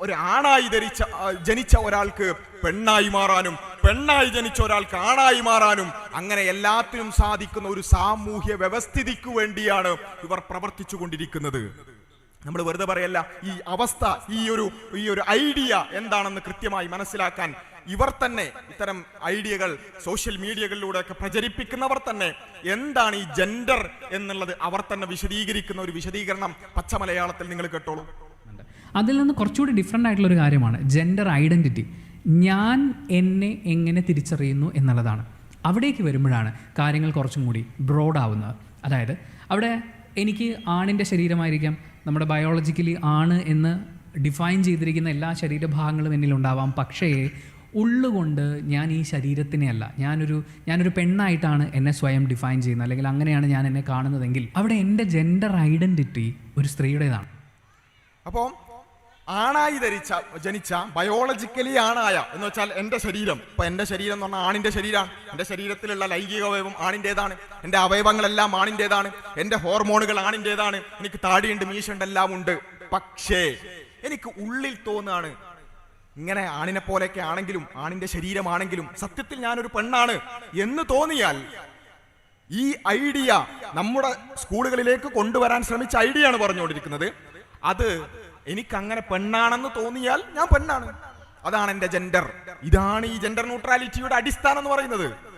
ഒരു ആണായി ധരിച്ച ജനിച്ച ഒരാൾക്ക് പെണ്ണായി മാറാനും പെണ്ണായി ജനിച്ച ഒരാൾക്ക് ആണായി മാറാനും അങ്ങനെ എല്ലാത്തിനും സാധിക്കുന്ന ഒരു സാമൂഹ്യ വ്യവസ്ഥിതിക്ക് വേണ്ടിയാണ് ഇവർ പ്രവർത്തിച്ചു കൊണ്ടിരിക്കുന്നത് നമ്മൾ വെറുതെ പറയല്ല ഈ അവസ്ഥ ഈ ഒരു ഈ ഒരു ഐഡിയ എന്താണെന്ന് കൃത്യമായി മനസ്സിലാക്കാൻ ഇവർ തന്നെ ഇത്തരം ഐഡിയകൾ സോഷ്യൽ മീഡിയകളിലൂടെ ഒക്കെ പ്രചരിപ്പിക്കുന്നവർ തന്നെ എന്താണ് ഈ ജെൻഡർ എന്നുള്ളത് അവർ തന്നെ വിശദീകരിക്കുന്ന ഒരു വിശദീകരണം പച്ചമലയാളത്തിൽ നിങ്ങൾ കേട്ടോളൂ. അതിൽ നിന്ന് കുറച്ചുകൂടി ഡിഫറെന്റ് ആയിട്ടുള്ള ഒരു കാര്യമാണ്. ജെൻഡർ ഐഡന്റിറ്റി ഞാൻ എന്നെ എങ്ങനെ തിരിച്ചറിയുന്നു എന്നുള്ളതാണ്. അവിടേക്ക് വരുമ്പോഴാണ് കാര്യങ്ങൾ കുറച്ചും കൂടി ബ്രോഡ് ആവുന്നത്. അതായത് അവിടെ എനിക്ക് ആണിന്റെ ശരീരമായിരിക്കാം നമ്മുടെ ബയോളജിക്കലി ആണ് എന്ന് ഡിഫൈൻ ചെയ്തിരിക്കുന്ന എല്ലാ ശരീരഭാഗങ്ങളും എന്നിലുണ്ടാവാം. പക്ഷേ ഉള്ളുകൊണ്ട് ഞാൻ ഈ ശരീരത്തിനെ അല്ല ഞാനൊരു ഞാനൊരു പെണ്ണായിട്ടാണ് എന്നെ സ്വയം ഡിഫൈൻ ചെയ്യുന്നത്. അല്ലെങ്കിൽ അങ്ങനെയാണ് ഞാൻ എന്നെ കാണുന്നതെങ്കിൽ അവിടെ എന്റെ ജെൻഡർ ഐഡന്റിറ്റി ഒരു സ്ത്രീയുടേതാണ്. അപ്പോൾ ആണായി ധരിച്ച ജനിച്ച ബയോളജിക്കലി ആണായ എന്ന് വെച്ചാൽ എന്റെ ശരീരം. ഇപ്പൊ എന്റെ ശരീരം എന്ന് പറഞ്ഞാൽ ആണിന്റെ ശരീരമാണ് എന്റെ ശരീരത്തിലുള്ള ലൈംഗിക അവയവം ആണിന്റെതാണ്. എന്റെ അവയവങ്ങളെല്ലാം ആണിന്റെതാണ്. എന്റെ ഹോർമോണുകൾ ആണിന്റെതാണ്. എനിക്ക് താടിയുണ്ട് മീശുണ്ട് എല്ലാം ഉണ്ട്. പക്ഷേ എനിക്ക് ഉള്ളിൽ തോന്നുകയാണ് ഇങ്ങനെ ആണിനെ പോലെയൊക്കെ ആണെങ്കിലും ആണിന്റെ ശരീരമാണെങ്കിലും സത്യത്തിൽ ഞാനൊരു പെണ്ണാണ് എന്ന് തോന്നിയാൽ ഈ ഐഡിയ നമ്മുടെ സ്കൂളുകളിലേക്ക് കൊണ്ടുവരാൻ ശ്രമിച്ച ഐഡിയ ആണ് പറഞ്ഞുകൊണ്ടിരിക്കുന്നത്. അത് എനിക്ക് അങ്ങനെ പെണ്ണാണെന്ന് തോന്നിയാൽ ഞാൻ പെണ്ണാണ്. അതാണ് എന്റെ ജെൻഡർ ഇതാണ് ഈ ജെൻഡർ ന്യൂട്രാലിറ്റിയുടെ അടിസ്ഥാനം എന്ന് പറയുന്നത്.